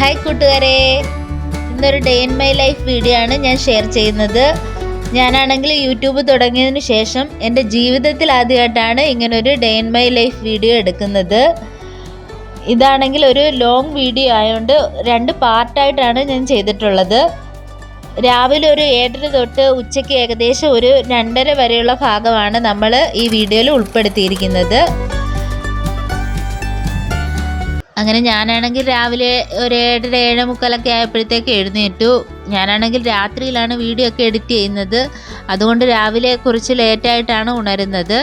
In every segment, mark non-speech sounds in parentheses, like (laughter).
Hi കൂട്ടുകാരെ. ഇന്നൊരു day in my life video ആണ് ഞാൻ ഷെയർ ചെയ്യുന്നത്. ഞാനാണെങ്കിൽ യൂട്യൂബ് തുടങ്ങിയതിന് ശേഷം എന്റെ ജീവിതത്തിൽ ആദ്യമായിട്ടാണ് ഇങ്ങനൊരു day in my life video എടുക്കുന്നത്. ഇതാണെങ്കിൽ ഒരു ലോങ് വീഡിയോ ആയതുകൊണ്ട് രണ്ട് പാർട്ടായിട്ടാണ് ഞാൻ ചെയ്തിട്ടുള്ളത്. രാവിലെ ഒരു ഏഴര തൊട്ട് ഉച്ചയ്ക്ക് ഏകദേശം ഒരു രണ്ടര വരെയുള്ള ഭാഗമാണ് നമ്മൾ ഈ വീഡിയോയിൽ ഉൾപ്പെടുത്തിയിരിക്കുന്നത്. അങ്ങനെ ഞാനാണെങ്കിൽ രാവിലെ ഒരു ഏഴര ഏഴ് മുക്കാലൊക്കെ ആയപ്പോഴത്തേക്ക് എഴുന്നേറ്റു. ഞാനാണെങ്കിൽ രാത്രിയിലാണ് വീഡിയോ ഒക്കെ എഡിറ്റ് ചെയ്യുന്നത്. അതുകൊണ്ട് രാവിലെ കുറച്ച് ലേറ്റായിട്ടാണ് ഉണരുന്നത്.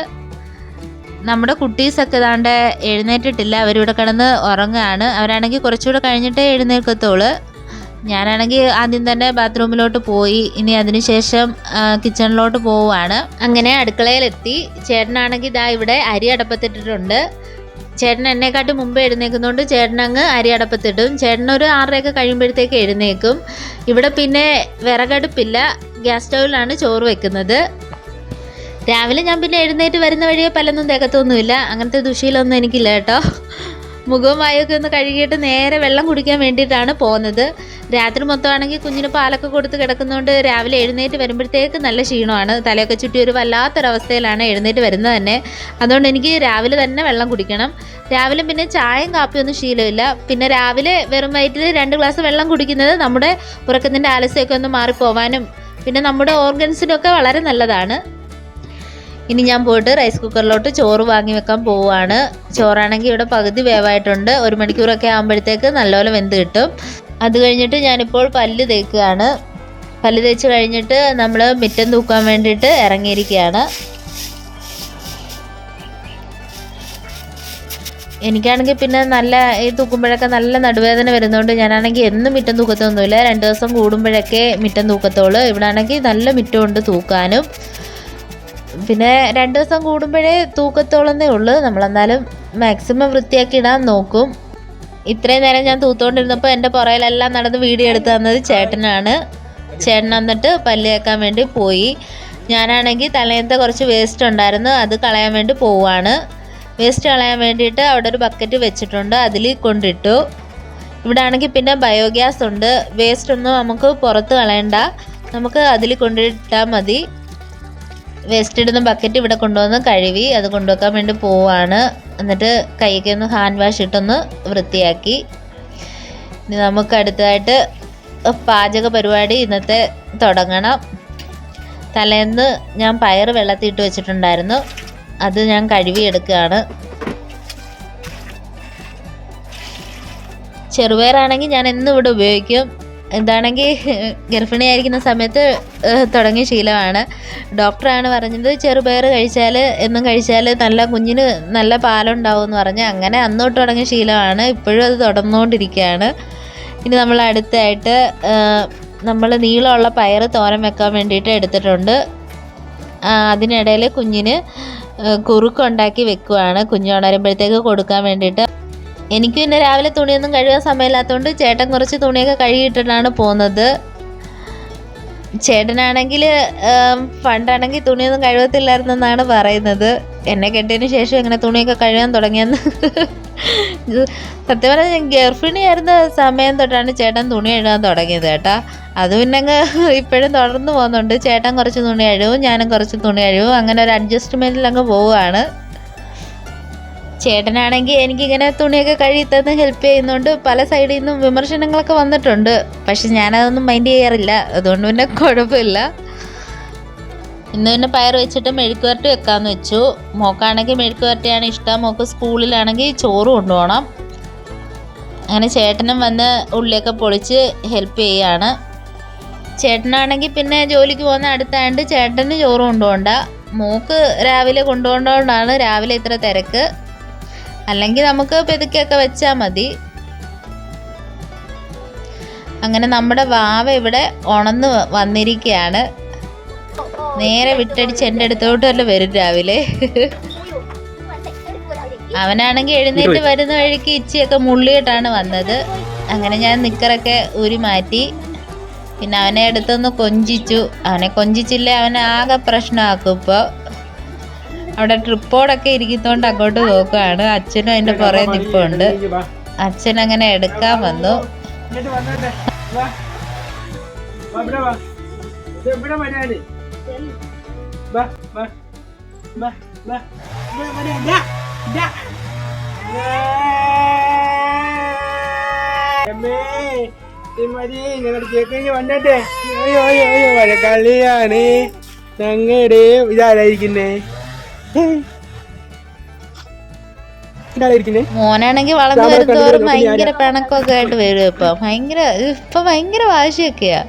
നമ്മുടെ കുട്ടീസൊക്കെ ദാണ്ട് എഴുന്നേറ്റിട്ടില്ല. അവരിവിടെ കിടന്ന് ഉറങ്ങുകയാണ് അവരാണെങ്കിൽ കുറച്ചുകൂടെ കഴിഞ്ഞിട്ടേ എഴുന്നേൽക്കത്തുള്ളൂ. ഞാനാണെങ്കിൽ ആദ്യം തന്നെ ബാത്റൂമിലോട്ട് പോയി. ഇനി അതിനുശേഷം കിച്ചണിലോട്ട് പോവുകയാണ് അങ്ങനെ അടുക്കളയിലെത്തി. ചേട്ടനാണെങ്കിൽ ഇതാ ഇവിടെ അരി അടപ്പത്തിട്ടിട്ടുണ്ട്. ചേട്ടൻ എന്നെക്കാട്ടും മുമ്പ് എഴുന്നേക്കുന്നതുകൊണ്ട് ചേട്ടൻ അങ്ങ് അരി അടപ്പത്തിടും. ചേട്ടൻ ഒരു ആറരയൊക്കെ കഴിയുമ്പോഴത്തേക്ക് എഴുന്നേക്കും ഇവിടെ പിന്നെ വിറകടുപ്പില്ല. ഗ്യാസ് സ്റ്റൗവിലാണ് ചോറ് വെക്കുന്നത്. രാവിലെ ഞാൻ പിന്നെ എഴുന്നേറ്റ് വരുന്ന വഴിയെ പലൊന്നും തികത്തൊന്നുമില്ല അങ്ങനത്തെ ദുശീലമൊന്നും എനിക്കില്ല കേട്ടോ. മുഖവും വായൊക്കെ ഒന്ന് കഴുകിയിട്ട് നേരെ വെള്ളം കുടിക്കാൻ വേണ്ടിയിട്ടാണ് പോകുന്നത്. രാത്രി മൊത്തമാണെങ്കിൽ കുഞ്ഞിന് പാലൊക്കെ കൊടുത്ത് കിടക്കുന്നതുകൊണ്ട് രാവിലെ എഴുന്നേറ്റ് വരുമ്പോഴത്തേക്ക് നല്ല ക്ഷീണമാണ്. തലയൊക്കെ ചുറ്റി ഒരു വല്ലാത്തൊരവസ്ഥയിലാണ് എഴുന്നേറ്റ് വരുന്നത് തന്നെ. അതുകൊണ്ട് എനിക്ക് രാവിലെ തന്നെ വെള്ളം കുടിക്കണം. രാവിലെ പിന്നെ ചായയും കാപ്പിയൊന്നും ശീലമില്ല. പിന്നെ രാവിലെ വെറും വയറ്റിൽ രണ്ട് ഗ്ലാസ് വെള്ളം കുടിക്കുന്നത് നമ്മുടെ ഉറക്കത്തിന്റെ ആലസ്യമൊക്കെ ഒന്ന് മാറിപ്പോവാനും പിന്നെ നമ്മുടെ ഓർഗൻസിനൊക്കെ വളരെ നല്ലതാണ്. ഇനി ഞാൻ പോയിട്ട് റൈസ് കുക്കറിലോട്ട് ചോറ് വാങ്ങി വെക്കാൻ പോവുകയാണ് ചോറാണെങ്കിൽ ഇവിടെ പകുതി വേവായിട്ടുണ്ട്. ഒരു മണിക്കൂറൊക്കെ ആകുമ്പോഴത്തേക്ക് നല്ലപോലെ വെന്ത് കിട്ടും. അത് കഴിഞ്ഞിട്ട് ഞാനിപ്പോൾ പല്ല് തേക്കുകയാണ്. പല്ല് തേച്ച് കഴിഞ്ഞിട്ട് നമ്മൾ മിറ്റം തൂക്കാൻ വേണ്ടിയിട്ട് ഇറങ്ങിയിരിക്കുകയാണ്. എനിക്കാണെങ്കിൽ പിന്നെ നല്ല ഈ തൂക്കുമ്പോഴൊക്കെ നല്ല നടുവേദന വരുന്നതുകൊണ്ട് ഞാനാണെങ്കിൽ എന്നും മിറ്റം തൂക്കത്തൊന്നുമില്ല. രണ്ട് ദിവസം കൂടുമ്പോഴൊക്കെ മിറ്റം തൂക്കത്തുള്ളൂ. ഇവിടെ ആണെങ്കിൽ നല്ല മിറ്റമുണ്ട് തൂക്കാനും. പിന്നെ രണ്ട് ദിവസം കൂടുമ്പോഴേ തൂക്കത്തോളന്നേ ഉള്ളൂ. നമ്മളെന്നാലും മാക്സിമം വൃത്തിയാക്കി ഇടാൻ നോക്കും. ഇത്രയും നേരം ഞാൻ തൂത്തുകൊണ്ടിരുന്നപ്പോൾ എന്റെ പുറയിലെല്ലാം നടന്ന് വീഡിയോ എടുത്തു തന്നത് ചേട്ടനാണ്. ചേട്ടൻ വന്നിട്ട് പല്ല് കേൾക്കാൻ വേണ്ടി പോയി. ഞാനാണെങ്കിൽ തലേന്നത്തെ കുറച്ച് വേസ്റ്റ് ഉണ്ടായിരുന്നു. അത് കളയാൻ വേണ്ടി പോവാണ്. വേസ്റ്റ് കളയാൻ വേണ്ടിയിട്ട് അവിടെ ഒരു ബക്കറ്റ് വെച്ചിട്ടുണ്ട്. അതിൽ കൊണ്ടിട്ടു. ഇവിടെ ആണെങ്കിൽ പിന്നെ ബയോഗ്യാസ് ഉണ്ട്. വേസ്റ്റ് ഒന്നും നമുക്ക് പുറത്ത് കളയണ്ട. നമുക്ക് അതിൽ കൊണ്ടിട്ടാൽ മതി. വേസ്റ്റ് ഇടുന്ന ബക്കറ്റ് ഇവിടെ കൊണ്ടുവന്ന് കഴുകി അത് കൊണ്ടുവെക്കാൻ വേണ്ടി പോവാണ്. എന്നിട്ട് കൈയൊക്കെ ഒന്ന് ഹാൻഡ് വാഷ് ഇട്ടൊന്ന് വൃത്തിയാക്കി. ഇനി നമുക്ക് അടുത്തതായിട്ട് പാചക പരിപാടി ഇന്നത്തെ തുടങ്ങണം. തലേന്ന് ഞാൻ പയർ വെള്ളത്തിയിട്ട് വെച്ചിട്ടുണ്ടായിരുന്നു. അത് ഞാൻ കഴുകി എടുക്കുകയാണ് ചെറുപയറാണെങ്കിൽ ഞാൻ എന്നും ഇവിടെ ഉപയോഗിക്കും. എന്താണെങ്കിൽ ഗർഭിണിയായിരിക്കുന്ന സമയത്ത് തുടങ്ങിയ ശീലമാണ്. ഡോക്ടറാണ് പറഞ്ഞത് ചെറുപയർ കഴിച്ചാൽ എന്നും കഴിച്ചാൽ നല്ല കുഞ്ഞിന് നല്ല പാലുണ്ടാവും എന്ന് പറഞ്ഞ് അങ്ങനെ അന്നോട്ട് തുടങ്ങിയ ശീലമാണ്. ഇപ്പോഴും അത് തുടർന്നുകൊണ്ടിരിക്കുകയാണ്. ഇനി നമ്മൾ അടുത്തായിട്ട് നമ്മൾ നീളമുള്ള പയർ തോരൻ വെക്കാൻ വേണ്ടിയിട്ട് എടുത്തിട്ടുണ്ട്. അതിനിടയിൽ കുഞ്ഞിന് കുറുക്കുണ്ടാക്കി വെക്കുവാണ്. കുഞ്ഞുണരുമ്പോഴത്തേക്ക് കൊടുക്കാൻ വേണ്ടിയിട്ട് എനിക്ക് പിന്നെ രാവിലെ തുണിയൊന്നും കഴുകാൻ സമയമില്ലാത്തതുകൊണ്ട് ചേട്ടൻ കുറച്ച് തുണിയൊക്കെ കഴുകിയിട്ടിട്ടാണ് പോകുന്നത്. ചേട്ടനാണെങ്കിൽ പണ്ടാണെങ്കിൽ തുണിയൊന്നും കഴുകത്തില്ലായിരുന്നെന്നാണ് പറയുന്നത്. എന്നെ കെട്ടിയതിന് ശേഷം ഇങ്ങനെ തുണിയൊക്കെ കഴുകാൻ തുടങ്ങിയെന്ന്. സത്യം പറഞ്ഞാൽ ഞാൻ ഗർഭിണി ആയിരുന്ന സമയം തൊട്ടാണ് ചേട്ടൻ തുണി കഴുകാൻ തുടങ്ങിയത് കേട്ടാ. അത് പിന്നെ അങ്ങ് ഇപ്പോഴും തുടർന്ന് പോകുന്നുണ്ട്. ചേട്ടൻ കുറച്ച് തുണി കഴുകും ഞാനും കുറച്ച് തുണി കഴുകും. അങ്ങനെ ഒരു അഡ്ജസ്റ്റ്മെന്റിൽ അങ്ങ് പോവുകയാണ്. ചേട്ടനാണെങ്കിൽ എനിക്കിങ്ങനെ തുണിയൊക്കെ കഴുകി തന്ന് ഹെൽപ്പ് ചെയ്യുന്നുണ്ട്. പല സൈഡിൽ നിന്നും വിമർശനങ്ങളൊക്കെ വന്നിട്ടുണ്ട്. പക്ഷെ ഞാനതൊന്നും മൈൻഡ് ചെയ്യാറില്ല. അതുകൊണ്ട് പിന്നെ കുഴപ്പമില്ല. ഇന്ന് പിന്നെ പയർ വെച്ചിട്ട് മെഴുക്ക് വരട്ടി വെക്കാമെന്ന് വെച്ചു. മോക്കാണെങ്കിൽ മെഴുക്ക് വരട്ടിയാണ് ഇഷ്ടം. മോക്ക് സ്കൂളിലാണെങ്കിൽ ചോറ് കൊണ്ടുപോകണം. അങ്ങനെ ചേട്ടനും വന്ന് ഉള്ളിയൊക്കെ പൊളിച്ച് ഹെൽപ്പ് ചെയ്യാണ്. ചേട്ടനാണെങ്കിൽ പിന്നെ ജോലിക്ക് പോകുന്ന അടുത്തായതുകൊണ്ട് ചേട്ടന് ചോറ് കൊണ്ടുപോകണ്ട. മോക്ക് രാവിലെ കൊണ്ടുപോകേണ്ടതുകൊണ്ടാണ് രാവിലെ ഇത്ര തിരക്ക്. അല്ലെങ്കിൽ നമുക്ക് പെതുക്കിയൊക്കെ വെച്ചാൽ മതി. അങ്ങനെ നമ്മുടെ വാവ ഇവിടെ ഉണന്ന് വന്നിരിക്കുകയാണ് നേരെ വിട്ടടിച്ച് എന്റെ അടുത്തോട്ടല്ലോ വരും രാവിലെ. അവനാണെങ്കിൽ എഴുന്നേറ്റ് വരുന്ന വഴിക്ക് ഇച്ചിയൊക്കെ മുള്ളിയിട്ടാണ് വന്നത്. അങ്ങനെ ഞാൻ നിക്കറൊക്കെ ഊരി മാറ്റി. പിന്നെ അവനെ അടുത്തൊന്ന് കൊഞ്ചിച്ചു. അവനെ കൊഞ്ചിച്ചില്ലേ അവനെ ആകെ പ്രശ്നമാക്കും ഇപ്പോൾ അവിടെ ട്രിപ്പോടൊക്കെ ഇരിക്കുന്നോണ്ട് അങ്ങോട്ട് നോക്കുകയാണ് അച്ഛനും അതിന്റെ പുറകെ നിപ്പുണ്ട്. അച്ഛൻ അങ്ങനെ എടുക്കാൻ വന്നു. ഞങ്ങളുടെ ഇതാരായിരിക്കുന്നേ മോനാണെങ്കിൽ വളർന്നു വരുന്നതോറും ഭയങ്കര പിണക്കമൊക്കെ ആയിട്ട് വരും ഇപ്പൊ. ഭയങ്കര ഇപ്പൊ ഭയങ്കര വാശിയൊക്കെയാ.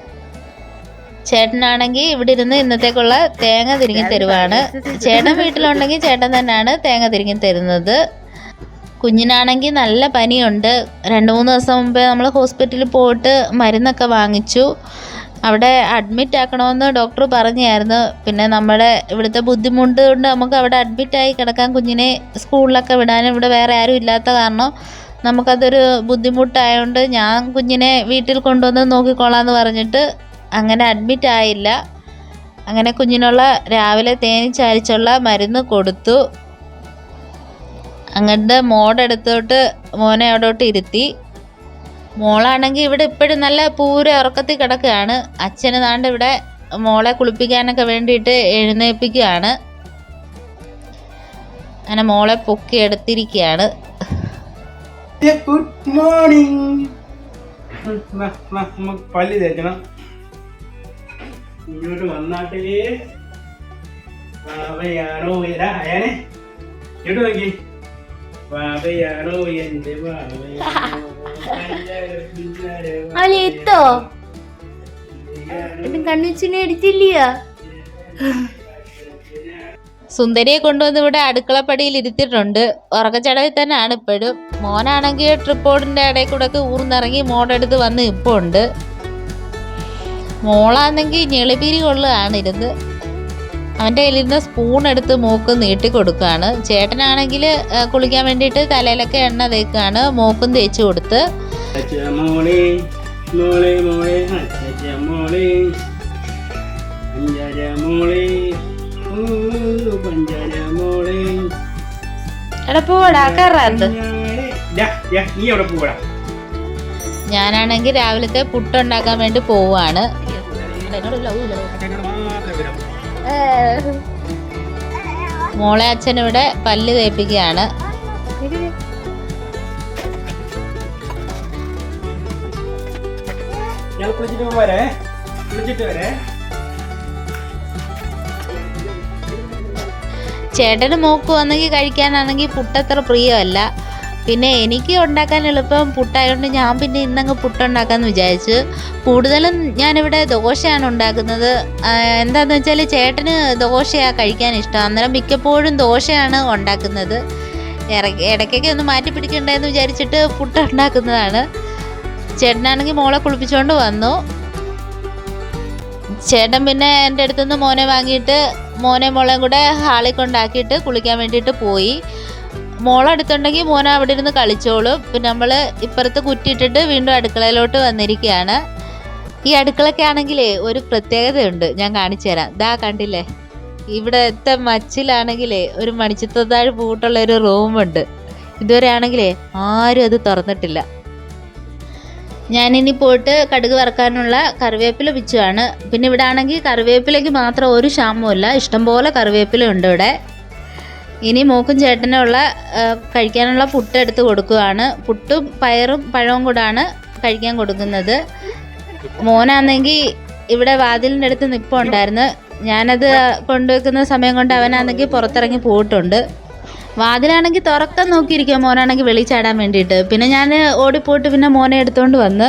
ചേട്ടനാണെങ്കിൽ ഇവിടെ ഇരുന്ന് ഇന്നത്തേക്കുള്ള തേങ്ങ തിരിങ്ങി തരുവാണ്. ചേട്ടൻ വീട്ടിലുണ്ടെങ്കിൽ ചേട്ടൻ തന്നെയാണ് തേങ്ങ തിരിങ്ങി തരുന്നത്. കുഞ്ഞിനാണെങ്കിൽ നല്ല പനിയുണ്ട്. രണ്ട് മൂന്ന് ദിവസം മുമ്പേ നമ്മൾ ഹോസ്പിറ്റലിൽ പോയിട്ട് മരുന്നൊക്കെ വാങ്ങിച്ചു. അവിടെ അഡ്മിറ്റ് ആക്കണമെന്ന് ഡോക്ടർ പറഞ്ഞായിരുന്നു. പിന്നെ നമ്മുടെ ഇവിടുത്തെ ബുദ്ധിമുട്ട് കൊണ്ട് നമുക്ക് അവിടെ അഡ്മിറ്റായി കിടക്കാൻ കുഞ്ഞിനെ സ്കൂളിലൊക്കെ വിടാനും ഇവിടെ വേറെ ആരും ഇല്ലാത്ത കാരണം നമുക്കതൊരു ബുദ്ധിമുട്ടായതുകൊണ്ട് ഞാൻ കുഞ്ഞിനെ വീട്ടിൽ കൊണ്ടുവന്ന് നോക്കിക്കോളാന്ന് പറഞ്ഞിട്ട് അങ്ങനെ അഡ്മിറ്റ് ആയില്ല. അങ്ങനെ കുഞ്ഞിനുള്ള രാവിലെ തേനിച്ചാരിച്ചുള്ള മരുന്ന് കൊടുത്തു. അങ്ങോട്ട് മോടെടുത്തോട്ട് മോനെ അവിടോട്ട് ഇരുത്തി. മോളാണെങ്കിൽ ഇവിടെ ഇപ്പോഴും നല്ല പൂര ഉറക്കത്തിൽ കിടക്കുകയാണ്. അച്ഛന് താണ്ട് ഇവിടെ മോളെ കുളിപ്പിക്കാനൊക്കെ വേണ്ടിയിട്ട് എഴുന്നേൽപ്പിക്കുകയാണ്. അങ്ങനെ മോളെ പൊക്കി എടുത്തിരിക്കുകയാണ്. ഗുഡ് മോർണിംഗ് നമുക്ക് തേക്കണം. ഇങ്ങോട്ട് വന്നാട്ടേ അവയാണോ ഇതാ അയാനെ. ഇങ്ങോട്ട് നോക്കി. വാവയാണോ എന്റെ വാവയാണോ കണ്ണുച്ചിനെ എടുത്തില്ല സുന്ദരിയെ കൊണ്ടുവന്ന് ഇവിടെ അടുക്കളപ്പടിയിൽ ഇരുത്തിയിട്ടുണ്ട്. ഉറക്കച്ചടവിൽ തന്നെയാണ് ഇപ്പോഴും. മോനാണെങ്കിൽ ട്രിപ്പോഡിന്റെ ഇടയിൽ കൂടെ ഒക്കെ ഊർന്നിറങ്ങി മോടെടുത്ത് വന്ന് ഇപ്പോൾ ഉണ്ട്. മോളാണെങ്കിൽ ഞെളിപിരി കൊള്ളുകയാണ് ഇരുന്ന്. അവന്റെ കയ്യിലിരുന്ന് സ്പൂൺ എടുത്ത് മൂക്ക് നീട്ടി കൊടുക്കുകയാണ് ചേട്ടനാണെങ്കിൽ കുളിക്കാൻ വേണ്ടിയിട്ട് തലയിലൊക്കെ എണ്ണ തേക്കുകയാണ് മൂക്കും തേച്ച് കൊടുത്ത് എടാ പോടാ നീ എവിടെ പോവാ ഞാനാണെങ്കിൽ രാവിലത്തെ പുട്ടുണ്ടാക്കാൻ വേണ്ടി പോവാണ് പോവുകയാണ് മോളെ അച്ഛൻ ഇവിടെ പല്ല് തേപ്പിക്കുകയാണ്. ചേട്ടന് മോക്ക് വന്നെങ്കിൽ കഴിക്കാനാണെങ്കിൽ പുട്ടത്ര പ്രിയമല്ല. പിന്നെ എനിക്ക് ഉണ്ടാക്കാൻ എളുപ്പം പുട്ടായതുകൊണ്ട് ഞാൻ പിന്നെ ഇന്നങ്ങ് പുട്ടുണ്ടാക്കാമെന്ന് വിചാരിച്ചു. കൂടുതലും ഞാനിവിടെ ദോശയാണ് ഉണ്ടാക്കുന്നത്. എന്താണെന്ന് വെച്ചാൽ ചേട്ടന് ദോശയാണ് കഴിക്കാൻ ഇഷ്ടം. അന്നേരം മിക്കപ്പോഴും ദോശയാണ് ഉണ്ടാക്കുന്നത്. ഇടയ്ക്കൊക്കെ ഒന്ന് മാറ്റി പിടിക്കണ്ടെന്ന് വിചാരിച്ചിട്ട് പുട്ട് ഉണ്ടാക്കുന്നതാണ്. ചേട്ടനാണെങ്കിൽ മോളെ കുളിപ്പിച്ചുകൊണ്ട് വന്നു. ചേട്ടൻ പിന്നെ എന്റെ അടുത്തുനിന്ന് മോനെ വാങ്ങിയിട്ട് മോനെ മോളെയും കൂടെ ഹാളിൽ കൊണ്ടാക്കിയിട്ട് കുളിക്കാൻ വേണ്ടിയിട്ട് പോയി. മോളടുത്തുണ്ടെങ്കിൽ മോനെ അവിടെ ഇരുന്ന് കളിച്ചോളും. പിന്നെ നമ്മൾ ഇപ്പുറത്ത് കുറ്റിയിട്ടിട്ട് വീണ്ടും അടുക്കളയിലോട്ട് വന്നിരിക്കുകയാണ്. ഈ അടുക്കളയ്ക്ക് ആണെങ്കിലേ ഒരു പ്രത്യേകതയുണ്ട്. ഞാൻ കാണിച്ചു തരാം. ദാ കണ്ടില്ലേ? ഇവിടത്തെ മച്ചിലാണെങ്കിലേ ഒരു മണിച്ചിത്താഴ് പൂട്ടുള്ള ഒരു റൂമുണ്ട്. ഇതുവരെ ആണെങ്കിലേ ആരും അത് തുറന്നിട്ടില്ല. ഞാനിനി പോയിട്ട് കടുക് വറക്കാനുള്ള കറിവേപ്പില പിച്ചുവാണ്. പിന്നെ ഇവിടെ ആണെങ്കിൽ കറിവേപ്പിലയ്ക്ക് മാത്രം ഒരു ക്ഷാമവുമില്ല. ഇഷ്ടംപോലെ കറിവേപ്പില ഉണ്ട് ഇവിടെ. ഇനി മൂക്കും ചേട്ടനുള്ള കഴിക്കാനുള്ള പുട്ട് എടുത്ത് കൊടുക്കുകയാണ് പുട്ടും പയറും പഴവും കൂടാണ് കഴിക്കാൻ കൊടുക്കുന്നത്. മോനാണെങ്കിൽ ഇവിടെ വാതിലിന്റെ അടുത്ത് നിൽപ്പുണ്ടായിരുന്നു ഞാനത് കൊണ്ടുവെക്കുന്ന സമയം കൊണ്ട് അവനാണെങ്കിൽ പുറത്തിറങ്ങി പോയിട്ടുണ്ട്. വാതിലാണെങ്കിൽ തുറക്കം നോക്കിയിരിക്കുക മോനാണെങ്കിൽ വെളിച്ചാടാൻ ചാടാൻ വേണ്ടിയിട്ട്. പിന്നെ ഞാൻ ഓടിപ്പോയിട്ട് പിന്നെ മോനെ എടുത്തുകൊണ്ട് വന്ന്.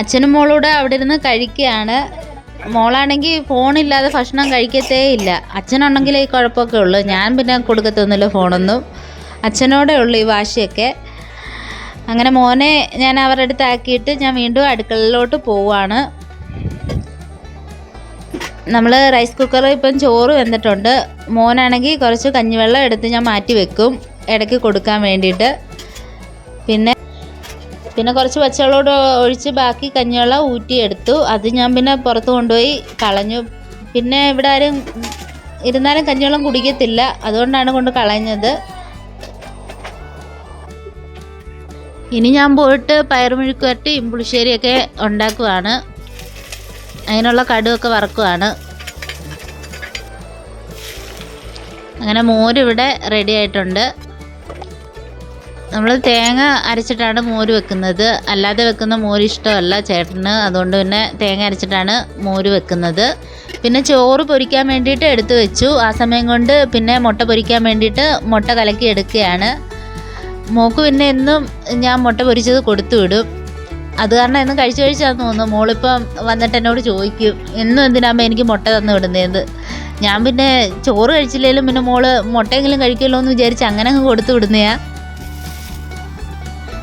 അച്ഛനും മോളൂടെ അവിടെ ഇരുന്ന് കഴിക്കുകയാണ്. മോളാണെങ്കിൽ ഫോണില്ലാതെ ഭക്ഷണം കഴിക്കത്തേ ഇല്ല. അച്ഛനുണ്ടെങ്കിൽ ഈ കുഴപ്പമൊക്കെ ഉള്ളൂ. ഞാൻ പിന്നെ കൊടുക്കത്തൊന്നുമില്ല ഫോണൊന്നും. അച്ഛനോടെ ഉള്ളു ഈ വാശിയൊക്കെ. അങ്ങനെ മോനെ ഞാൻ അവരുടെ അടുത്ത് ആക്കിയിട്ട് ഞാൻ വീണ്ടും അടുക്കളയിലോട്ട് പോവാണ്. നമ്മൾ റൈസ് കുക്കറിൽ ഇപ്പം ചോറ് വെന്തിട്ടുണ്ട് മോനാണെങ്കിൽ കുറച്ച് കഞ്ഞിവെള്ളം എടുത്ത് ഞാൻ മാറ്റി വെക്കും. ഇടയ്ക്ക് കൊടുക്കാൻ വേണ്ടിയിട്ട്. പിന്നെ പിന്നെ കുറച്ച് പച്ചവെള്ളം ഒഴിച്ച് ബാക്കി കഞ്ഞിവെള്ളം ഊറ്റിയെടുത്തു. അത് ഞാൻ പിന്നെ പുറത്ത് കൊണ്ടുപോയി കളഞ്ഞു. പിന്നെ ഇവിടെ ആരും ഇരുന്നാലും കഞ്ഞിവെള്ളം കുടിക്കത്തില്ല. അതുകൊണ്ടാണ് കൊണ്ട് കളഞ്ഞത്. ഇനി ഞാൻ പോയിട്ട് പയറുമെഴുക്കുവരട്ടിയും പുളിശ്ശേരിയൊക്കെ ഉണ്ടാക്കുവാണ്. അതിനുള്ള കടുവൊക്കെ വറക്കുവാണ്. അങ്ങനെ മോരിവിടെ റെഡി ആയിട്ടുണ്ട്. നമ്മൾ തേങ്ങ അരച്ചിട്ടാണ് മോര് വെക്കുന്നത്. അല്ലാതെ വെക്കുന്ന മോര് ഇഷ്ടമല്ല ചേട്ടന്. അതുകൊണ്ട് പിന്നെ തേങ്ങ അരച്ചിട്ടാണ് മോര് വെക്കുന്നത്. പിന്നെ ചോറ് പൊരിക്കാൻ വേണ്ടിയിട്ട് എടുത്തു വെച്ചു. ആ സമയം കൊണ്ട് പിന്നെ മുട്ട പൊരിക്കാൻ വേണ്ടിയിട്ട് മുട്ട കലക്കി എടുക്കുകയാണ്. മോക്ക് പിന്നെ എന്നും ഞാൻ മുട്ട പൊരിച്ചത് കൊടുത്തു വിടും. അത് കാരണം എന്നും കഴിച്ചു കഴിച്ചാന്ന് തോന്നുന്നു. മോളിപ്പം വന്നിട്ട് എന്നോട് ചോദിക്കും എന്നും എന്തിനാകുമ്പോൾ എനിക്ക് മുട്ട തന്നു വിടുന്നത് ഞാൻ പിന്നെ ചോറ് കഴിച്ചില്ലെങ്കിലും പിന്നെ മോൾ മുട്ടയെങ്കിലും കഴിക്കുമല്ലോ എന്ന് വിചാരിച്ച് അങ്ങനെ അങ്ങ് കൊടുത്തു വിടുന്നയാ.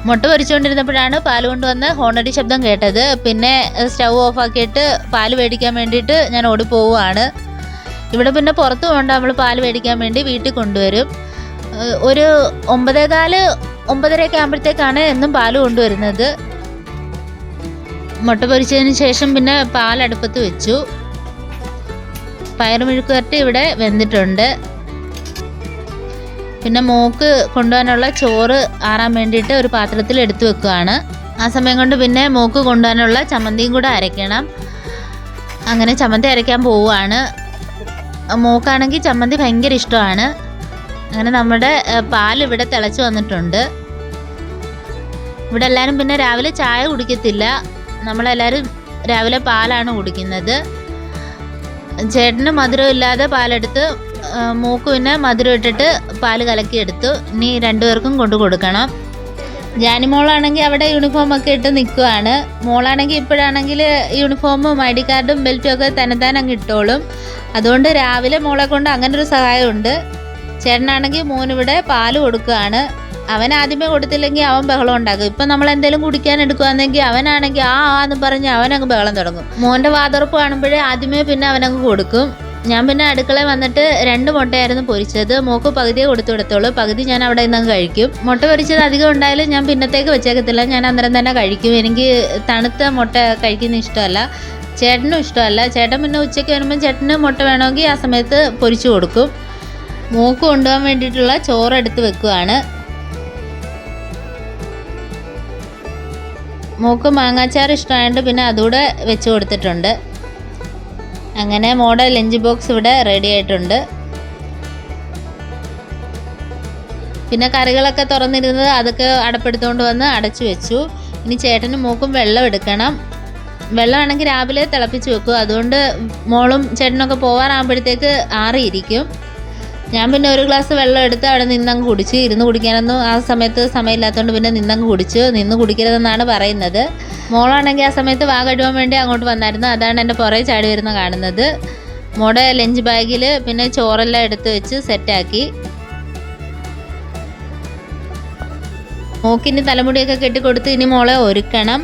മുട്ട പൊരിച്ചുകൊണ്ടിരുന്നപ്പോഴാണ് പാൽ കൊണ്ടുവന്ന് ഹോണടി ശബ്ദം കേട്ടത്. പിന്നെ സ്റ്റൗ ഓഫ് ആക്കിയിട്ട് പാൽ മേടിക്കാൻ വേണ്ടിയിട്ട് ഞാൻ ഓടി പോവുകയാണ്. ഇവിടെ പിന്നെ പുറത്ത് പോകണ്ട നമ്മൾ പാൽ മേടിക്കാൻ വേണ്ടി വീട്ടിൽ കൊണ്ടുവരും. ഒരു ഒമ്പതേകാൽ ഒമ്പതരയൊക്കെ ആകുമ്പോഴത്തേക്കാണ് എന്നും പാൽ കൊണ്ടുവരുന്നത്. മുട്ട പൊരിച്ചതിന് ശേഷം പിന്നെ പാൽ അടുപ്പത്ത് വെച്ചു. പയർ വരട്ടി ഇവിടെ വെന്തിട്ടുണ്ട്. പിന്നെ മോക്ക് കൊണ്ടുപോകാനുള്ള ചോറ് ആറാൻ വേണ്ടിയിട്ട് ഒരു പാത്രത്തിൽ എടുത്തു വെക്കുകയാണ്. ആ സമയം കൊണ്ട് പിന്നെ മോക്ക് കൊണ്ടുപോകാനുള്ള ചമ്മന്തിയും കൂടെ അരയ്ക്കണം. അങ്ങനെ ചമ്മന്തി അരയ്ക്കാൻ പോവുകയാണ്. മോക്കാണെങ്കിൽ ചമ്മന്തി ഭയങ്കര ഇഷ്ടമാണ്. അങ്ങനെ നമ്മുടെ പാൽ ഇവിടെ തിളച്ച് വന്നിട്ടുണ്ട്. ഇവിടെ എല്ലാവരും പിന്നെ രാവിലെ ചായ കുടിക്കത്തില്ല. നമ്മളെല്ലാവരും രാവിലെ പാലാണ് കുടിക്കുന്നത്. ചേട്ടന് മധുരം ഇല്ലാതെ പാലെടുത്ത് മൂക്ക് പിന്നെ മധുരം ഇട്ടിട്ട് പാൽ കലക്കിയെടുത്തു ഇനി രണ്ടുപേർക്കും കൊണ്ടു കൊടുക്കണം. ജാനിമോളാണെങ്കിൽ അവിടെ യൂണിഫോം ഒക്കെ ഇട്ട് നിൽക്കുവാണ് മോളാണെങ്കിൽ ഇപ്പോഴാണെങ്കിൽ യൂണിഫോമും ഐ ഡി കാർഡും ബെൽറ്റും ഒക്കെ തന്നെത്താൻ അങ്ങ് ഇട്ടോളും. അതുകൊണ്ട് രാവിലെ മോളെ കൊണ്ട് അങ്ങനൊരു സഹായമുണ്ട്. ചേട്ടനാണെങ്കിൽ മോനിവിടെ പാൽ കൊടുക്കുകയാണ് അവൻ ആദ്യമേ കൊടുത്തില്ലെങ്കിൽ അവൻ ബഹളം ഉണ്ടാക്കും. ഇപ്പം നമ്മൾ എന്തെങ്കിലും കുടിക്കാൻ എടുക്കുകയാണെങ്കിൽ അവനാണെങ്കിൽ ആ ആ എന്ന് പറഞ്ഞ് അവനങ്ങ് ബഹളം തുടങ്ങും. മോന്റെ വാതുറപ്പ് കാണുമ്പോഴേ ആദ്യമേ പിന്നെ അവനങ്ങ് കൊടുക്കും. ഞാൻ പിന്നെ അടുക്കളയിൽ വന്നിട്ട് രണ്ട് മുട്ടയായിരുന്നു പൊരിച്ചത്. മോക്ക് പകുതിയെ കൊടുത്തു കൊടുത്തോളൂ പകുതി ഞാൻ അവിടെ നിന്ന് കഴിക്കും. മുട്ട പൊരിച്ചത് അധികം ഉണ്ടായാലും ഞാൻ പിന്നത്തേക്ക് വെച്ചേക്കത്തില്ല. ഞാൻ അന്നേരം തന്നെ കഴിക്കും. എനിക്ക് തണുത്ത മുട്ട കഴിക്കുന്ന ഇഷ്ടമല്ല. ചേട്ടനും ഇഷ്ടമല്ല. ചേട്ടൻ പിന്നെ ഉച്ചയ്ക്ക് വരുമ്പോൾ ചേട്ടന് മുട്ട വേണമെങ്കിൽ ആ സമയത്ത് പൊരിച്ചു കൊടുക്കും. മോക്ക് കൊണ്ടുപോകാൻ വേണ്ടിയിട്ടുള്ള ചോറ് എടുത്ത് വെക്കുവാണ്. മോക്ക് മാങ്ങാച്ചാർ ഇഷ്ടമായതുകൊണ്ട് പിന്നെ അതുകൂടെ വെച്ച് കൊടുത്തിട്ടുണ്ട്. അങ്ങനെ മോഡൽ ലഞ്ച് ബോക്സ് ഇവിടെ റെഡി ആയിട്ടുണ്ട്. പിന്നെ കറികളൊക്കെ തുറന്നിരുന്നത് അതൊക്കെ അടപ്പെടുത്തുകൊണ്ട് വന്ന് അടച്ചു വെച്ചു. ഇനി ചേട്ടനും മൂക്കും വെള്ളം എടുക്കണം. വെള്ളമാണെങ്കിൽ രാവിലെ തിളപ്പിച്ച് വെക്കും. അതുകൊണ്ട് മോളും ചേട്ടനൊക്കെ പോവാറാകുമ്പോഴത്തേക്ക് ആറിയിരിക്കും. ഞാൻ പിന്നെ ഒരു ഗ്ലാസ് വെള്ളം എടുത്ത് അവിടെ നിന്നങ്ങ് കുടിച്ച് ഇരുന്ന് കുടിക്കാനൊന്നും ആ സമയത്ത് സമയമില്ലാത്തതുകൊണ്ട് പിന്നെ നിന്നങ്ങ് കുടിച്ചു നിന്ന് കുടിക്കരുതെന്നാണ് പറയുന്നത്. മോളാണെങ്കിൽ ആ സമയത്ത് വാ കഴുകാൻ വേണ്ടി അങ്ങോട്ട് വന്നായിരുന്നു. അതാണ് എന്റെ പുറകെ ചാടി വരുന്ന കാണുന്നത്. മോടെ ലഞ്ച് ബാഗിൽ പിന്നെ ചോറെല്ലാം എടുത്ത് വെച്ച് സെറ്റാക്കി. മോക്കിനി തലമുടിയൊക്കെ കെട്ടിക്കൊടുത്ത് ഇനി മോളെ ഒരുക്കണം.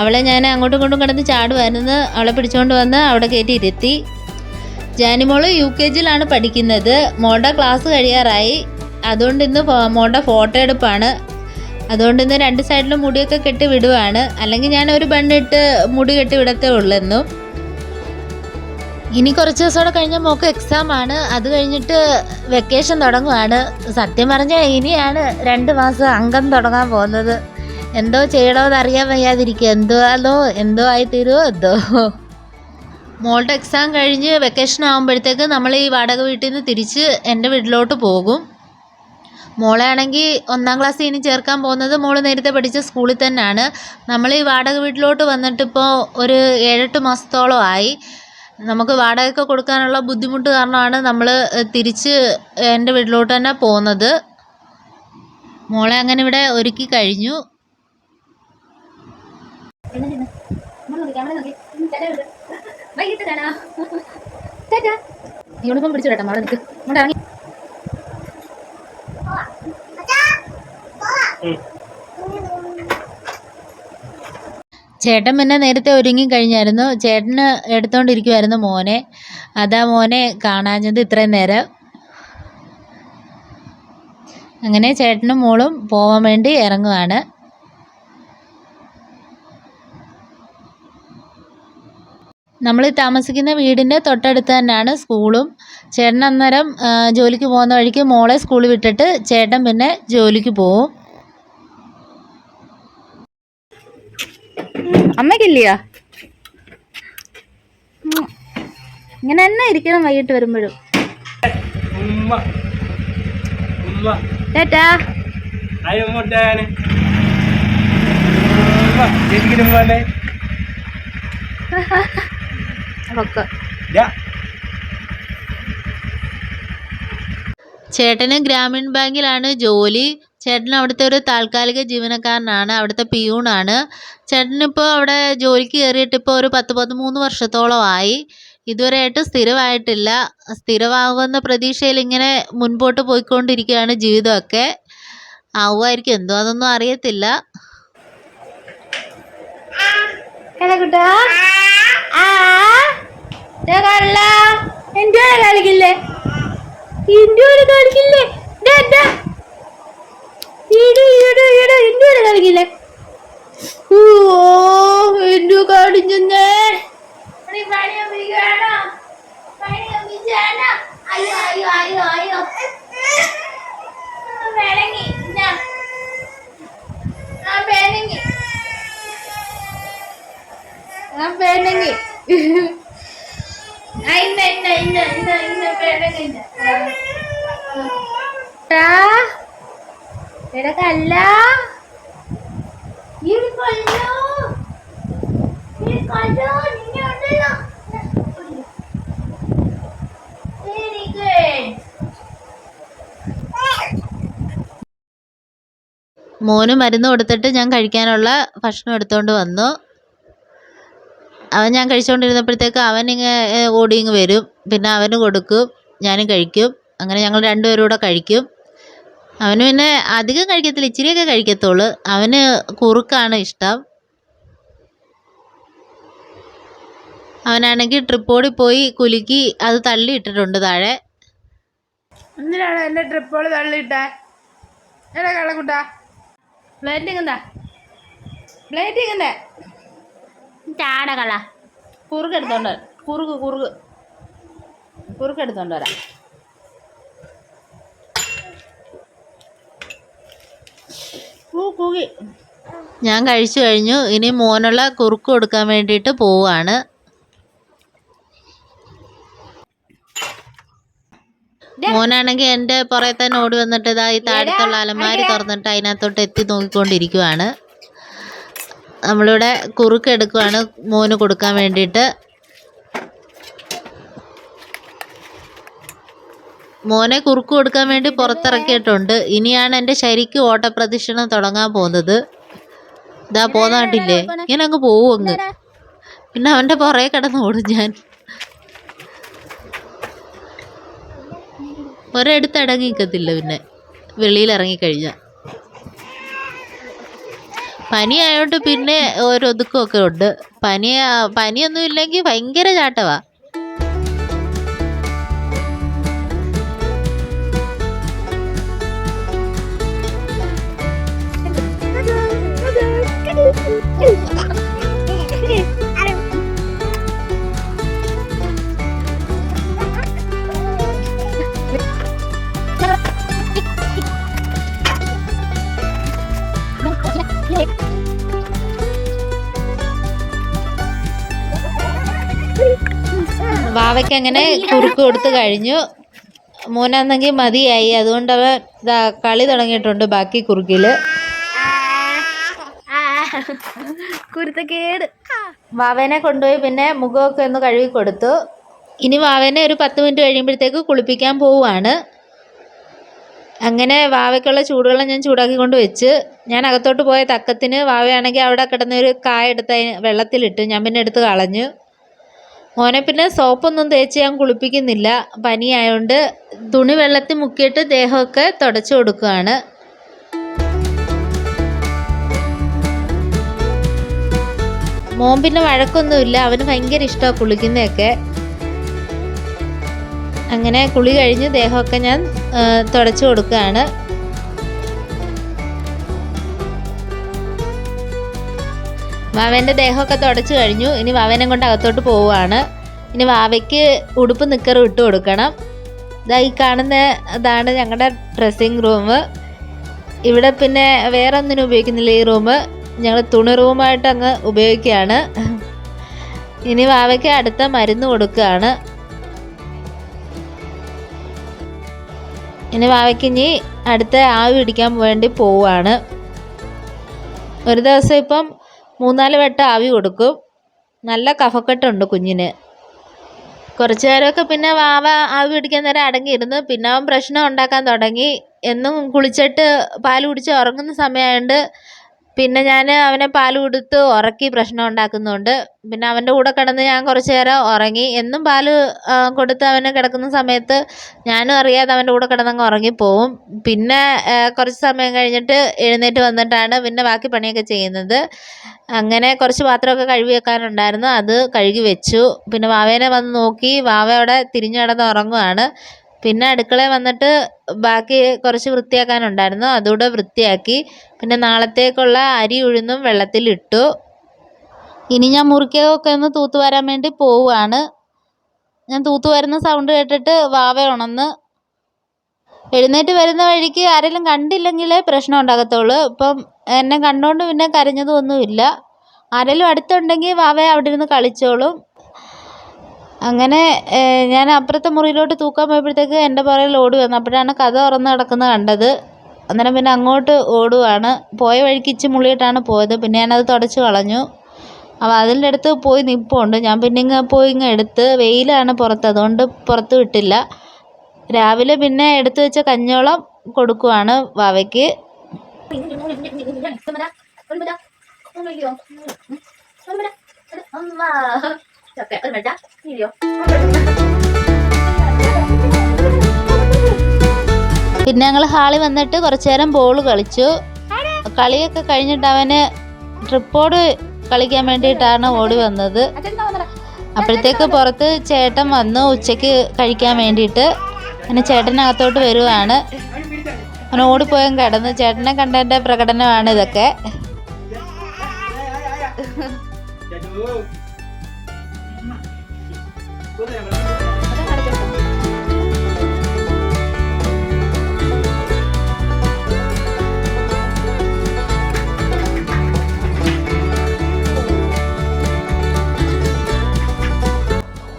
അവളെ ഞാൻ അങ്ങോട്ടും ഇങ്ങോട്ടും കിടന്ന് ചാടുമായിരുന്നു അവളെ പിടിച്ചുകൊണ്ട് വന്ന് അവിടെ കയറ്റി ഇരുത്തി. ജാനിമോൾ യു കെ ജിയിലാണ് പഠിക്കുന്നത്. മോളുടെ ക്ലാസ് കഴിയാറായി. അതുകൊണ്ട് ഇന്ന് മോളുടെ ഫോട്ടോ എടുപ്പാണ്. അതുകൊണ്ട് ഇന്ന് രണ്ട് സൈഡിലും മുടിയൊക്കെ കെട്ടി വിടുവാണ്. അല്ലെങ്കിൽ ഞാൻ ഒരു ബണ്ണിട്ട് മുടി കെട്ടി വിടത്തേ ഉള്ളെന്നും. ഇനി കുറച്ച് ദിവസം കൂടെ കഴിഞ്ഞാൽ മോക്ക് എക്സാം ആണ്. അത് കഴിഞ്ഞിട്ട് വെക്കേഷൻ തുടങ്ങുവാണ്. സത്യം പറഞ്ഞാൽ ഇനിയാണ് രണ്ട് മാസം അംഗം തുടങ്ങാൻ പോകുന്നത്. എന്തോ ചെയ്യണമെന്ന് അറിയാൻ വയ്യാതിരിക്കുക എന്തോ അല്ലോ എന്തോ ആയി തീരുമോ എന്തോ. മോളുടെ എക്സാം കഴിഞ്ഞ് വെക്കേഷൻ ആകുമ്പോഴത്തേക്ക് നമ്മൾ ഈ വാടക വീട്ടിൽ നിന്ന് തിരിച്ച് എന്റെ വീട്ടിലോട്ട് പോകും. മോളെ ആണെങ്കിൽ ഒന്നാം ക്ലാസ്സിൽ ഇനി ചേർക്കാൻ പോകുന്നത് മോൾ നേരത്തെ പഠിച്ച സ്കൂളിൽ തന്നെയാണ് നമ്മൾ ഈ വാടക വീട്ടിലോട്ട് വന്നിട്ടിപ്പോൾ ഒരു ഏഴെട്ട് മാസത്തോളം ആയി. നമുക്ക് വാടകയൊക്കെ കൊടുക്കാനുള്ള ബുദ്ധിമുട്ട് കാരണമാണ് നമ്മൾ തിരിച്ച് എന്റെ വീട്ടിലോട്ട് തന്നെ പോകുന്നത്. മോളെ അങ്ങനെ ഇവിടെ ഒരുക്കി കഴിഞ്ഞു. യൂണിഫോം പിടിച്ചു കേട്ടോ അവിടെ നിൽക്ക് ഇറങ്ങി. ചേട്ടൻ പിന്നെ നേരത്തെ ഒരുങ്ങി കഴിഞ്ഞായിരുന്നു. ചേട്ടന് എടുത്തോണ്ടിരിക്കുമായിരുന്നു മോനെ. അതാ മോനെ കാണാഞ്ഞത് ഇത്രയും നേരം. അങ്ങനെ ചേട്ടനും മോളും പോവാൻ വേണ്ടി ഇറങ്ങുവാണ്. നമ്മൾ താമസിക്കുന്ന വീടിന്റെ തൊട്ടടുത്ത് തന്നെയാണ് സ്കൂളും. ചേട്ടൻ അന്നേരം ജോലിക്ക് പോകുന്ന വഴിക്ക് മോളെ സ്കൂളിൽ വിട്ടിട്ട് ചേട്ടൻ പിന്നെ ജോലിക്ക് പോവും. അമ്മയ്ക്കില്ലയോ. ഇങ്ങനെ തന്നെ ഇരിക്കണം വൈകിട്ട് വരുമ്പോഴും. ഉമ്മ ഉമ്മ. ചേട്ടാ. അയ്യോ മുട്ടാണ് ഉമ്മ ശരിക്കും (laughs) ഒക്കെ ചേട്ടന് ഗ്രാമീൺ ബാങ്കിലാണ് ജോലി. ചേട്ടൻ അവിടുത്തെ ഒരു താൽക്കാലിക ജീവനക്കാരനാണ്. അവിടുത്തെ പിയൂണാണ്. ചേട്ടനിപ്പോൾ അവിടെ ജോലിക്ക് കയറിയിട്ട് ഇപ്പോൾ ഒരു പത്ത് പതിമൂന്ന് വർഷത്തോളമായി ഇതുവരെയായിട്ട് സ്ഥിരമായിട്ടില്ല. സ്ഥിരമാകുമെന്ന പ്രതീക്ഷയിൽ ഇങ്ങനെ മുൻപോട്ട് പോയിക്കൊണ്ടിരിക്കുകയാണ് ജീവിതമൊക്കെ. ആവുമായിരിക്കും. എന്തോ അതൊന്നും അറിയത്തില്ല. കുട്ടാ? ആ. കള്ള എന്റെ കളിക്കില്ലേ എന്റെ കളിക്കില്ലേ കളിക്കില്ലേ ഓ അയ്യോ അയ്യോ അയ്യോ വേണമെങ്കിൽ ഞാൻ ആ വേണമെങ്കിൽ ആ വേണമെങ്കിൽ ആ ഇന്ന ഇന്ന ഇന്ന ഇന്ന ഇന്ന വേണമെങ്കിൽ ഇന്ന എടക്കല്ല മോന് മരുന്ന് കൊടുത്തിട്ട് ഞാൻ കഴിക്കാനുള്ള ഭക്ഷണം എടുത്തുകൊണ്ട് വന്നു. അവൻ ഞാൻ കഴിച്ചുകൊണ്ടിരുന്നപ്പോഴത്തേക്ക് അവൻ ഇങ്ങനെ ഓടി ഇങ്ങ് വരും. പിന്നെ അവന് കൊടുക്കും ഞാനും കഴിക്കും. അങ്ങനെ ഞങ്ങൾ രണ്ടുപേരും കൂടെ കഴിക്കും. അവന് പിന്നെ അധികം കഴിക്കത്തില്ല ഇച്ചിരിയൊക്കെ കഴിക്കത്തുള്ളൂ. അവന് കുറുക്കാണ് ഇഷ്ടം. അവനാണെങ്കിൽ ട്രിപ്പോടി പോയി കുലുക്കി അത് തള്ളി ഇട്ടിട്ടുണ്ട് താഴെ. എന്തിനാണ് എന്റെ ട്രിപ്പുകൾ തള്ളിയിട്ടേ? എടാ എന്താ? പ്ലേറ്റിംഗ് എന്താ? ചാടകള കുറുക്ക് എടുത്തോണ്ട് വരാം. കുറുക്ക് കുറുക്ക് കുറുക്ക് എടുത്തോണ്ട് വരാം. കൂകി. ഞാൻ കഴിച്ചു കഴിഞ്ഞു. ഇനി മോനുള്ള കുറുക്ക് കൊടുക്കാൻ വേണ്ടിയിട്ട് പോവാണ്. മോനാണെങ്കിൽ എന്റെ പുറകെ തന്നെ ഓടി വന്നിട്ട് ഇതാ ഈ താഴത്തുള്ള അലമാരി തുറന്നിട്ട് അതിനകത്തോട്ട് എത്തി നോക്കിക്കൊണ്ടിരിക്കുവാണ്. നമ്മളിവിടെ കുറുക്ക് എടുക്കുവാണ് മോന് കൊടുക്കാൻ വേണ്ടിയിട്ട്. മോനെ കുറുക്ക് കൊടുക്കാൻ വേണ്ടി പുറത്തിറക്കിയിട്ടുണ്ട്. ഇനിയാണ് എന്റെ ശരിക്കും ഓട്ടപ്രദക്ഷിണം തുടങ്ങാൻ പോകുന്നത്. ഇതാ പോന്നാട്ടില്ലേ? ഇങ്ങനെ അങ്ങ് പോവും അങ്ങ്. പിന്നെ അവന്റെ പുറകെ കിടന്ന് ഓടും ഞാൻ. ഒരിടത്ത് അടങ്ങിക്കത്തില്ല പിന്നെ. വെളിയിൽ ഇറങ്ങിക്കഴിഞ്ഞാൽ പനി ആയതുകൊണ്ട് പിന്നെ ഒരു ഒതുക്കമൊക്കെ ഉണ്ട്. പനി പനിയൊന്നും ഇല്ലെങ്കിൽ ഭയങ്കര ചാട്ടവാ. വാവയ്ക്ക് അങ്ങനെ കുറുക്ക് കൊടുത്ത് കഴിഞ്ഞു. മോനാണെങ്കിൽ മതിയായി. അതുകൊണ്ട് അവൻ ഇതാ കളി തുടങ്ങിയിട്ടുണ്ട് ബാക്കി കുറുക്കിൽ കുരുത്തക്കേട്. വാവനെ കൊണ്ടുപോയി പിന്നെ മുഖമൊക്കെ ഒന്ന് കഴുകി കൊടുത്തു. ഇനി വാവനെ ഒരു പത്ത് മിനിറ്റ് കഴിയുമ്പോഴത്തേക്ക് കുളിപ്പിക്കാൻ പോവുകയാണ്. അങ്ങനെ വാവയ്ക്കുള്ള ചൂടുവെള്ളം ഞാൻ ചൂടാക്കി കൊണ്ട് വെച്ച്. ഞാൻ അകത്തോട്ട് പോയ തക്കത്തിന് വാവയാണെങ്കിൽ അവിടെ കിടന്നൊരു കായ എടുത്ത് വെള്ളത്തിലിട്ട്. ഞാൻ പിന്നെ എടുത്ത് കളഞ്ഞു. മോനെ പിന്നെ സോപ്പൊന്നും തേച്ച് ഞാൻ കുളിപ്പിക്കുന്നില്ല. പനിയായതുകൊണ്ട് തുണി വെള്ളത്തിൽ മുക്കിയിട്ട് ദേഹമൊക്കെ തുടച്ചു കൊടുക്കുകയാണ്. മോൻ പിന്നെ വഴക്കൊന്നുമില്ല. അവന് ഭയങ്കര ഇഷ്ടമാണ് കുളിക്കുന്നതൊക്കെ. അങ്ങനെ കുളി കഴിഞ്ഞ് ദേഹമൊക്കെ ഞാൻ തുടച്ചു കൊടുക്കുകയാണ്. വാവേന്റെ ദേഹമൊക്കെ തുടച്ചു കഴിഞ്ഞു. ഇനി വാവേനെ കൊണ്ട് അകത്തോട്ട് പോവുകയാണ്. ഇനി വാവയ്ക്ക് ഉടുപ്പ് നിക്കറും ഇട്ട് കൊടുക്കണം. ഇതാ ഈ കാണുന്ന ഇതാണ് ഞങ്ങളുടെ ഡ്രസ്സിങ് റൂം ഇവിടെ പിന്നെ വേറെ ഒന്നിനും ഉപയോഗിക്കുന്നില്ല ഈ റൂം ഞങ്ങൾ തുണി റൂമായിട്ട് അങ്ങ് ഉപയോഗിക്കുകയാണ്. ഇനി വാവയ്ക്ക് അടുത്ത മരുന്ന് കൊടുക്കുകയാണ്. ഇനി വാവയ്ക്ക് ഇനി അടുത്ത ആവി പിടിക്കാൻ വേണ്ടി പോവുകയാണ്. ഒരു ദിവസം ഇപ്പം മൂന്നാൽ വട്ടം ആവി കൊടുക്കും. നല്ല കഫക്കെട്ടുണ്ട് കുഞ്ഞിന്. കുറച്ച് നേരമൊക്കെ പിന്നെ വാവ ആവി പിടിക്കാൻ നേരം അടങ്ങിയിരുന്നു. പിന്നെ അവൻ പ്രശ്നം ഉണ്ടാക്കാൻ തുടങ്ങി. എന്നും കുളിച്ചിട്ട് പാൽ കുടിച്ച് ഉറങ്ങുന്ന സമയമായതുകൊണ്ട് പിന്നെ ഞാൻ അവനെ പാൽ കൊടുത്ത് ഉറക്കി പ്രശ്നം ഉണ്ടാക്കുന്നുണ്ട്. പിന്നെ അവന്റെ കൂടെ കിടന്ന് ഞാൻ കുറച്ച് നേരം ഉറങ്ങി. എന്നും പാൽ കൊടുത്ത് അവനെ കിടക്കുന്ന സമയത്ത് ഞാനും അറിയാതെ അവന്റെ കൂടെ കിടന്നങ്ങ് ഉറങ്ങിപ്പോവും. പിന്നെ കുറച്ച് സമയം കഴിഞ്ഞിട്ട് എഴുന്നേറ്റ് വന്നിട്ടാണ് പിന്നെ ബാക്കി പണിയൊക്കെ ചെയ്യുന്നത്. അങ്ങനെ കുറച്ച് പാത്രമൊക്കെ കഴുകി വെക്കാനുണ്ടായിരുന്നു. അത് കഴുകി വെച്ചു. പിന്നെ വാവേനെ വന്ന് നോക്കി. വാവ അവിടെ തിരിഞ്ഞു കിടന്ന് ഉറങ്ങുവാണ്. പിന്നെ അടുക്കളയിൽ വന്നിട്ട് ബാക്കി കുറച്ച് വൃത്തിയാക്കാനുണ്ടായിരുന്നു. അതുകൂടെ വൃത്തിയാക്കി. പിന്നെ നാളത്തേക്കുള്ള അരി ഉഴുന്നും വെള്ളത്തിലിട്ടു ഇനി ഞാൻ മുറിക്കകമൊക്കെ ഒന്ന് തൂത്ത് വരാൻ വേണ്ടി പോവുകയാണ്. ഞാൻ തൂത്ത് വരുന്ന സൗണ്ട് കേട്ടിട്ട് വാവ ഉണന്ന് എഴുന്നേറ്റ് വരുന്ന വഴിക്ക് ആരെങ്കിലും കണ്ടില്ലെങ്കിലേ പ്രശ്നം ഉണ്ടാകത്തുള്ളൂ. ഇപ്പം എന്നെ കണ്ടുകൊണ്ട് പിന്നെ കരഞ്ഞതും ഒന്നുമില്ല. ആരെങ്കിലും അടുത്തുണ്ടെങ്കിൽ വാവ അവിടെ ഇരുന്ന് കളിച്ചോളും. അങ്ങനെ ഞാൻ അപ്പുറത്തെ മുറിയിലോട്ട് തൂക്കാൻ പോയപ്പോഴത്തേക്ക് എന്റെ പുറകിൽ ഓടി വന്നു അപ്പോഴാണ് കഥ തുറന്ന് കിടക്കുന്നത് കണ്ടത് അന്നേരം പിന്നെ അങ്ങോട്ട് ഓടുവാണ് പോയ വഴിക്ക് ഇച്ചി മുള്ളിയിട്ടാണ് പോയത് പിന്നെ ഞാനത് തുടച്ച് കളഞ്ഞു അപ്പോൾ അതിന്റെ അടുത്ത് പോയി നിൽപ്പുണ്ട് ഞാൻ പിന്നെ ഇങ്ങ് പോയി ഇങ്ങ് എടുത്ത് വെയിലാണ് പുറത്ത് അതുകൊണ്ട് പുറത്ത് വിട്ടില്ല രാവിലെ പിന്നെ എടുത്തു വെച്ച കഞ്ഞോളം കൊടുക്കുവാണ് വാവയ്ക്ക് പിന്നെ ഞങ്ങൾ ഹാളിൽ വന്നിട്ട് കുറച്ചു നേരം ബോൾ കളിച്ചു. കളിയൊക്കെ കഴിഞ്ഞിട്ട് അവന് ട്രിപ്പോട് കളിക്കാൻ വേണ്ടിയിട്ടാണ് ഓടി വന്നത്. അപ്പോഴത്തേക്ക് പുറത്ത് ചേട്ടൻ വന്നു ഉച്ചയ്ക്ക് കഴിക്കാൻ വേണ്ടിയിട്ട്. അങ്ങനെ ചേട്ടനകത്തോട്ട് വരുവാണ്. അവൻ ഓടിപ്പോയും കിടന്ന് ചേട്ടനെ കണ്ടതിന്റെ പ്രകടനമാണ് ഇതൊക്കെ.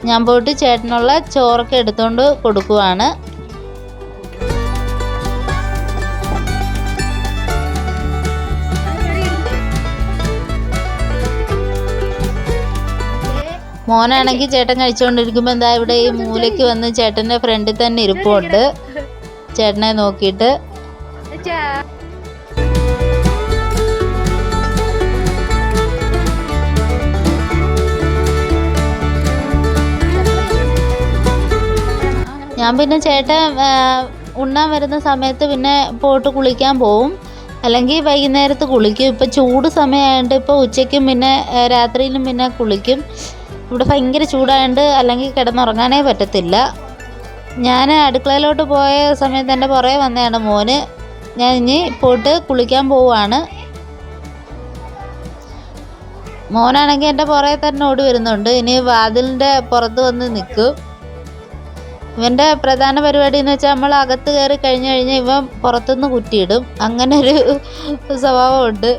ഞാൻ പോയിട്ട് ചേട്ടനുള്ള ചോറൊക്കെ എടുത്തുകൊണ്ട് കൊടുക്കുവാണ്. മോനാണെങ്കിൽ ചേട്ടൻ കഴിച്ചുകൊണ്ടിരിക്കുമ്പോൾ എന്താ ഇവിടെ ഈ മൂലയ്ക്ക് വന്ന് ചേട്ടന്റെ ഫ്രണ്ടിൽ തന്നെ ഇരിപ്പുണ്ട്. ചേട്ടനെ നോക്കിയിട്ട്. ഞാൻ പിന്നെ ചേട്ടൻ ഉണ്ണാൻ വരുന്ന സമയത്ത് പിന്നെ പോയിട്ട് കുളിക്കാൻ പോവും. അല്ലെങ്കിൽ വൈകുന്നേരത്ത് കുളിക്കും. ഇപ്പം ചൂട് സമയമായതുകൊണ്ട് ഇപ്പോൾ ഉച്ചയ്ക്കും പിന്നെ രാത്രിയിലും പിന്നെ കുളിക്കും. ഇവിടെ ഭയങ്കര ചൂടായതുകൊണ്ട് അല്ലെങ്കിൽ കിടന്നുറങ്ങാനേ പറ്റത്തില്ല. ഞാൻ അടുക്കളയിലോട്ട് പോയ സമയത്ത് എന്റെ പുറകെ വന്നതാണ് മോന്. ഞാൻ ഇനി പോയിട്ട് കുളിക്കാൻ പോവുകയാണ് മോനാണെങ്കിൽ എന്റെ പുറകെ തന്നെ ഓടി വരുന്നുണ്ട്. ഇനി വാതിലിന്റെ പുറത്ത് വന്ന് നിൽക്കും. ഇവന്റെ പ്രധാന പരിപാടി എന്ന് വെച്ചാൽ നമ്മൾ അകത്ത് കയറി കഴിഞ്ഞു കഴിഞ്ഞാൽ ഇവൻ പുറത്തുനിന്ന് കുറ്റിയിടും. അങ്ങനെ ഒരു സ്വഭാവമുണ്ട്.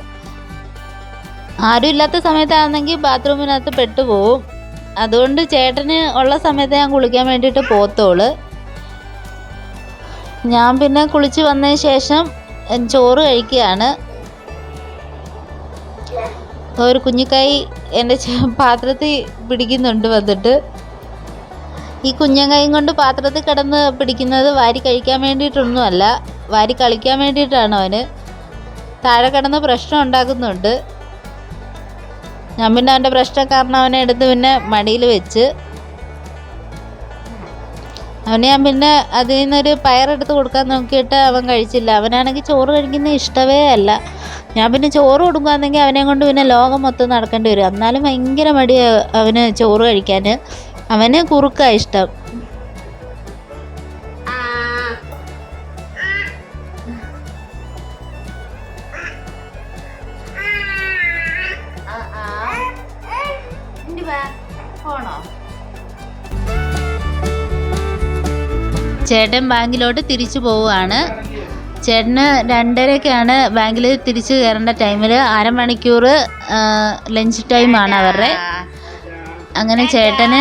ആരും ഇല്ലാത്ത സമയത്താണെങ്കിൽ ബാത്റൂമിനകത്ത് പെട്ടുപോകും അതുകൊണ്ട് ചേട്ടന് ഉള്ള സമയത്ത് ഞാൻ കുളിക്കാൻ വേണ്ടിയിട്ട് പോത്തോൾ ഞാൻ പിന്നെ കുളിച്ച് വന്നതിന് ശേഷം ചോറ് കഴിക്കുകയാണ്. ഒരു കുഞ്ഞിക്കൈ എന്റെ (laughs) പാത്രത്തിൽ പിടിക്കുന്നുണ്ട് വന്നിട്ട്. ഈ കുഞ്ഞങ്കൈയും കൊണ്ട് പാത്രത്തിൽ കിടന്ന് പിടിക്കുന്നത് വാരി കഴിക്കാൻ വേണ്ടിയിട്ടൊന്നുമല്ല വാരി കളിക്കാൻ വേണ്ടിയിട്ടാണ് അവന്. താഴെ കിടന്ന് പ്രശ്നം ഉണ്ടാക്കുന്നുണ്ട് ഞാൻ പിന്നെ അവന്റെ പ്രശ്നം കാരണം അവനെ എടുത്ത് പിന്നെ മടിയിൽ വെച്ച്. അവനെ ഞാൻ പിന്നെ അതിൽ നിന്നൊരു പയറെടുത്ത് കൊടുക്കാൻ നോക്കിയിട്ട് അവൻ കഴിച്ചില്ല. അവനാണെങ്കിൽ ചോറ് കഴിക്കുന്ന ഇഷ്ടമേ അല്ല. ഞാൻ പിന്നെ ചോറ് കൊടുക്കുകയാണെങ്കിൽ അവനെ കൊണ്ട് പിന്നെ ലോകം മൊത്തം നടക്കേണ്ടി വരും. എന്നാലും ഭയങ്കര മടിയാണ് അവന് ചോറ് കഴിക്കാൻ. അവന് കുറുക്കാണ് ഇഷ്ടം. ചേട്ടൻ ബാങ്കിലോട്ട് തിരിച്ചു പോവുകയാണ്. ചേട്ടന് രണ്ടരക്കാണ് ബാങ്കിൽ തിരിച്ചു കയറേണ്ട ടൈമിൽ. അരമണിക്കൂർ ലഞ്ച് ടൈമാണ് അവരുടെ. അങ്ങനെ ചേട്ടന്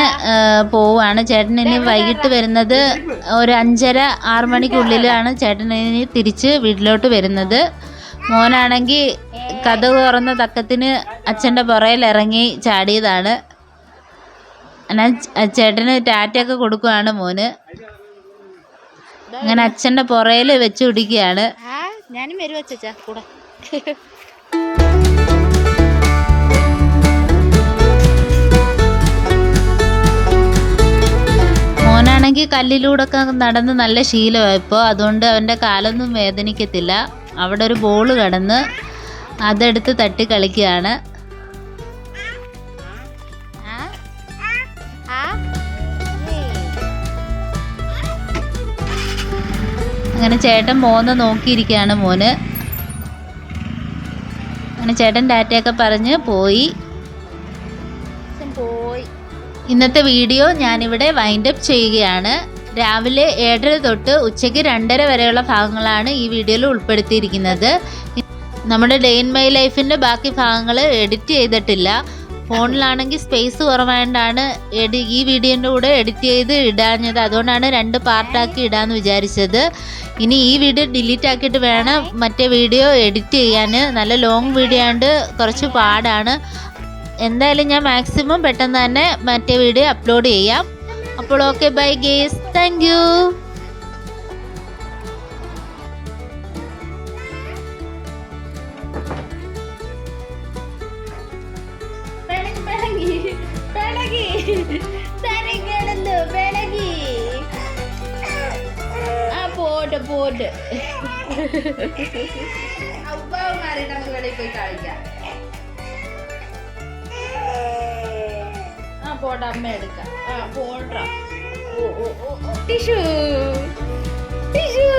പോവുകയാണ്. ചേട്ടൻ ഇനി വൈകിട്ട് വരുന്നത് ഒരു അഞ്ചര ആറു മണിക്കുള്ളിലാണ് ചേട്ടൻ ഇനി തിരിച്ച് വീട്ടിലോട്ട് വരുന്നത്. മോനാണെങ്കിൽ കഥ തുറന്ന തക്കത്തിന് അച്ഛന്റെ പുറയിൽ ഇറങ്ങി ചാടിയതാണ്. എന്നാൽ ചേട്ടന് ടാറ്റയൊക്കെ കൊടുക്കുകയാണ് മോന്. അങ്ങനെ അച്ഛന്റെ പുറയിൽ വെച്ച് പിടിക്കുകയാണ് ഞാനും വരും അച്ഛാ കൂടെ. മോനാണെങ്കിൽ കല്ലിലൂടെ ഒക്കെ നടന്ന് നല്ല ശീലമായി ഇപ്പോൾ അതുകൊണ്ട് അവന്റെ കാലൊന്നും വേദനിക്കത്തില്ല. അവിടെ ഒരു ബോൾ കടന്ന് അതെടുത്ത് തട്ടി കളിക്കുകയാണ്. അങ്ങനെ ചേട്ടൻ പോകുന്ന നോക്കിയിരിക്കുകയാണ് മോന്. അങ്ങനെ ചേട്ടൻ ഡാറ്റയൊക്കെ പറഞ്ഞ് പോയി. പോയി. ഇന്നത്തെ വീഡിയോ ഞാനിവിടെ വൈൻഡ് അപ്പ് ചെയ്യുകയാണ്. രാവിലെ ഏഴര തൊട്ട് ഉച്ചയ്ക്ക് രണ്ടര വരെയുള്ള ഭാഗങ്ങളാണ് ഈ വീഡിയോയിൽ ഉൾപ്പെടുത്തിയിരിക്കുന്നത്. നമ്മുടെ ഡേ ഇൻ മൈ ലൈഫിന്റെ ബാക്കി ഭാഗങ്ങൾ എഡിറ്റ് ചെയ്തിട്ടില്ല. ഫോണിലാണെങ്കിൽ സ്പേസ് കുറവായതുകൊണ്ടാണ് എഡി ഈ വീഡിയോന്റെ കൂടെ എഡിറ്റ് ചെയ്ത് ഇടാഞ്ഞത്. അതുകൊണ്ടാണ് രണ്ട് പാർട്ടാക്കി ഇടാന്ന് വിചാരിച്ചത്. ഇനി ഈ വീഡിയോ ഡിലീറ്റ് ആക്കിയിട്ട് വേണം മറ്റേ വീഡിയോ എഡിറ്റ് ചെയ്യാൻ നല്ല ലോങ് വീഡിയോ ആയതുകൊണ്ട് കുറച്ച് പാടാണ്. എന്തായാലും ഞാൻ മാക്സിമം പെട്ടെന്ന് തന്നെ മറ്റേ വീഡിയോ അപ്ലോഡ് ചെയ്യാം. അപ്പോൾ ഓക്കെ ബൈ ഗേസ് താങ്ക് പോട്ടെ പോട്ടെ അപ്പാവുമാരെ നമുക്ക് പോയി കളിക്കാം ആ പോട്ടെ അമ്മ എടുക്കാം ആ പോട്ട ടിഷു ടിഷു